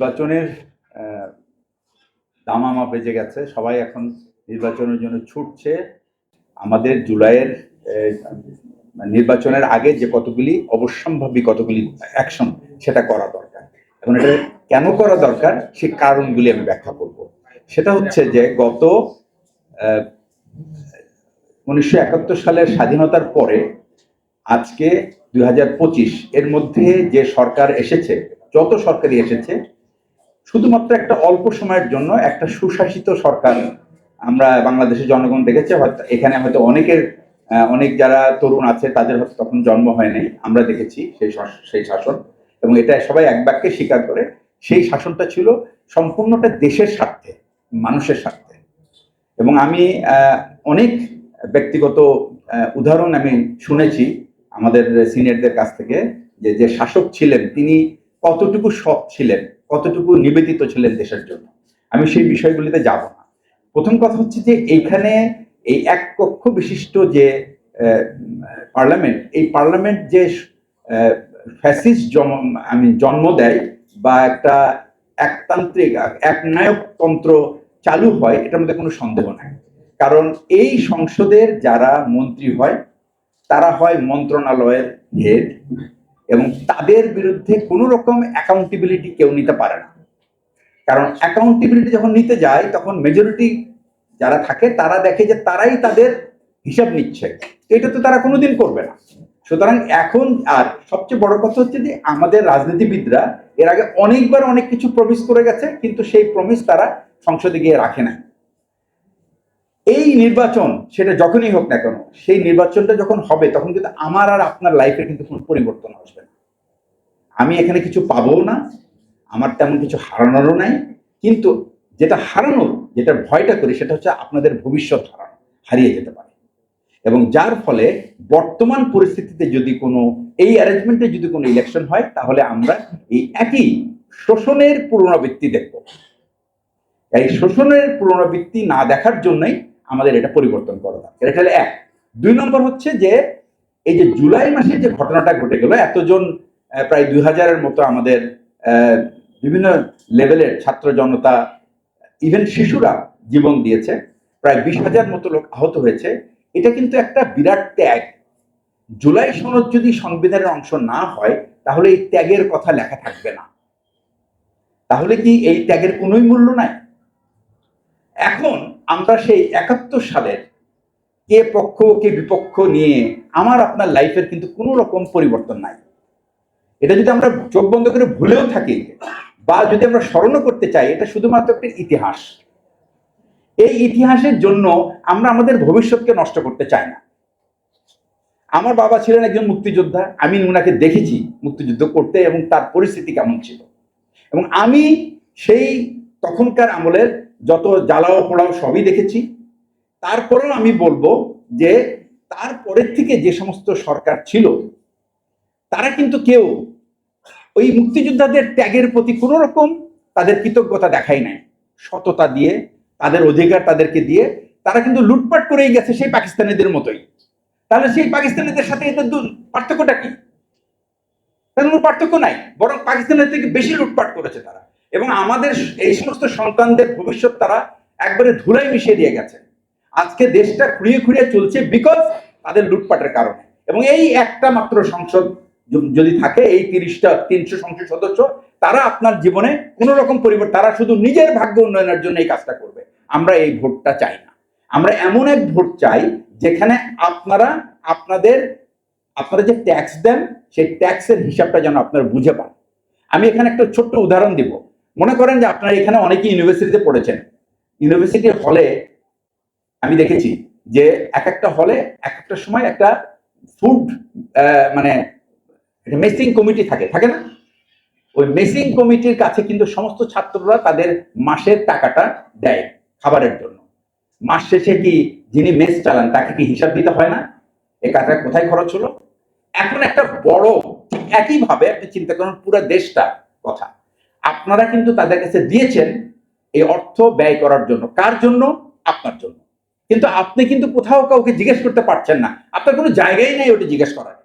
নির্বাচনের দামামা বেজে গেছে। সবাই এখন নির্বাচনের জন্য ছুটছে। আমাদের জুলাইয়ের নির্বাচনের আগে যে কতগুলি অবশ্যম্ভাবী কতগুলি অ্যাকশন সেটা করা দরকার। এখন এটা কেন করা দরকার? সে কারণগুলি আমি ব্যাখ্যা করব। সেটা হচ্ছে যে গত উনিশশো একাত্তর সালের স্বাধীনতার পরে আজকে দুই হাজার পঁচিশ এর মধ্যে যে সরকার এসেছে, যত সরকারই এসেছে শুধুমাত্র একটা অল্প সময়ের জন্য একটা সুশাসিত সরকার আমরা বাংলাদেশের জনগণ দেখেছে, হয়তো এখানে হয়তো অনেকের অনেক যারা তরুণ আছে তাদের হয়তো তখন জন্ম হয় নাই, আমরা দেখেছি সেই সেই শাসন। এবং এটা সবাই এক বাক্যে স্বীকার করে, সেই শাসনটা ছিল সম্পূর্ণটা দেশের স্বার্থে, মানুষের স্বার্থে। এবং আমি অনেক ব্যক্তিগত উদাহরণ আমি শুনেছি আমাদের সিনিয়রদের কাছ থেকে, যে যে শাসক ছিলেন, তিনি কতটুকু সৎ ছিলেন কতটুকু নিবেদিত ছিলেন দেশের জন্য? আমি সেই বিষয়গুলিতে যাব না। প্রথম কথা হচ্ছে যে এইখানে এই এক কক্ষ বিশিষ্ট যে পার্লামেন্ট, এই পার্লামেন্ট যে ফ্যাসিস্ট জন্ম আমি জন্ম দেয় বা একটা একতান্ত্রিক, একনায়কতন্ত্র চালু হয়, এটার মধ্যে কোনো সন্দেহ নাই। কারণ এই সংসদের যারা মন্ত্রী হয়, তারা হয় মন্ত্রণালয়ের হেড এবং তাদের বিরুদ্ধে কোনো রকম অ্যাকাউন্টেবিলিটি কেউ নিতে পারে না। কারণ অ্যাকাউন্টেবিলিটি যখন নিতে যায়, তখন মেজরিটি যারা থাকে, তারা দেখে যে তারাই তাদের হিসাব নিচ্ছে। এটা তো তারা কোনোদিন করবে না। সুতরাং এখন আর সবচেয়ে বড় কথা হচ্ছে যে আমাদের রাজনীতিবিদরা এর আগে অনেকবার অনেক কিছু প্রমিস করে গেছে, কিন্তু সেই প্রমিস তারা সংসদে গিয়ে রাখে না এই নির্বাচন, সেটা যখনই হোক না কেন, সেই নির্বাচনটা যখন হবে, তখন কিন্তু আমার আর আপনার লাইফে কিন্তু কোনো পরিবর্তন আসবে না। আমি এখানে কিছু পাবো না, আমার তেমন কিছু হারানোরও নাই, কিন্তু যেটা হারানোর যেটা ভয়টা করি, সেটা হচ্ছে আপনাদের ভবিষ্যৎ হারানো, হারিয়ে যেতে পারে। এবং যার ফলে বর্তমান পরিস্থিতিতে যদি কোনো, এই অ্যারেঞ্জমেন্টে যদি কোনো ইলেকশন হয়, তাহলে আমরা এই একই শোষণের পুনরাবৃত্তি দেখব। এই শোষণের পুনরাবৃত্তি না দেখার জন্যই আমাদের এটা পরিবর্তন করা দরকার এটা হলো এক। দুই নম্বর হচ্ছে যে, এই যে জুলাই মাসে যে ঘটনাটা ঘটে গেল, এতজন প্রায় দুই হাজারের মতো আমাদের বিভিন্ন লেভেলের ছাত্র জনতা ইভেন শিশুরা জীবন দিয়েছে। প্রায় বিশ হাজার মতো লোক আহত হয়েছে। এটা কিন্তু একটা বিরাট ত্যাগ। জুলাই সনদ যদি সংবিধানের অংশ না হয়, তাহলে এই ত্যাগের কথা লেখা থাকবে না। তাহলে কি এই ত্যাগের কোনোই মূল্য নাই? এখন আমরা সেই একাত্তর সালের কে পক্ষ, কে বিপক্ষ নিয়ে আমার আপনার লাইফের কিন্তু কোনো রকম পরিবর্তন নাই। এটা যদি আমরা চোখ বন্ধ করে ভুলেও থাকি বা যদি আমরা স্মরণও করতে চাই, এটা শুধুমাত্র একটা ইতিহাস। এই ইতিহাসের জন্য আমরা আমাদের ভবিষ্যৎকে নষ্ট করতে চাই না। আমার বাবা ছিলেন একজন মুক্তিযোদ্ধা, আমি ওনাকে দেখেছি মুক্তিযুদ্ধ করতে এবং তার পরিস্থিতি কেমন ছিল। এবং আমি সেই তখনকার আমলের যত জ্বালাও পোড়াও সবই দেখেছি। তারপরেও আমি বলব যে তারপরের থেকে যে সমস্ত সরকার ছিল, তারা কিন্তু কেউ ওই মুক্তিযোদ্ধাদের ত্যাগের প্রতি কোনো রকম তাদের কৃতজ্ঞতা দেখায় নাই। সততা দিয়ে, তাদের অধিকার তাদেরকে দিয়ে, তারা কিন্তু লুটপাট করেই গেছে সেই পাকিস্তানিদের মতোই। তাহলে সেই পাকিস্তানিদের সাথে এদের পার্থক্যটা কি? তাদের কোনো পার্থক্য নাই, বরং পাকিস্তানের থেকে বেশি লুটপাট করেছে তারা। এবং আমাদের এই সমস্ত সন্তানদের ভবিষ্যৎ তারা একবারে ধুলাই মিশিয়ে দিয়ে গেছে। আজকে দেশটা খুঁড়িয়ে খুঁড়িয়ে চলছে বিকজ তাদের লুটপাটের কারণে। এবং এই একটা মাত্র সংসদ যদি থাকে, এই তিরিশটা, তিনশো সংসদ সদস্য, তারা আপনার জীবনে কোনো রকম পরিবর্তন, তারা শুধু নিজের ভাগ্য উন্নয়নের জন্য এই কাজটা করবে। আমরা এই ভোটটা চাই না। আমরা এমন এক ভোট চাই যেখানে আপনারা আপনাদের, আপনারা যে ট্যাক্স দেন, সেই ট্যাক্সের হিসাবটা যেন আপনারা বুঝে পান। আমি এখানে একটা ছোট্ট উদাহরণ দিব। মনে করেন যে আপনারা এখানে অনেকে ইউনিভার্সিটিতে পড়েছেন। ইউনিভার্সিটির হলে আমি দেখেছি যে এক একটা হলে এক একটা সময় একটা ফুড মানে মেসিং কমিটি থাকে থাকে না? ওই মেসিং কমিটির কাছে কিন্তু সমস্ত ছাত্ররা তাদের মাসের টাকাটা দেয় খাবারের জন্য। মাস শেষে কি যিনি মেস চালান তাকে কি হিসাব দিতে হয় না? এই টাকা কোথায় খরচ হলো? এখন একটা বড় একইভাবে আপনি চিন্তা করুন পুরো দেশটা কথা। আপনারা কিন্তু তাদের কাছে দিয়েছেন এই অর্থ ব্যয় করার জন্য। কার জন্য? আপনার জন্য। কিন্তু আপনি কিন্তু কোথাও কাউকে জিজ্ঞেস করতে পারছেন না। আপনার কোনো জায়গাই নেই ওটা জিজ্ঞেস করার।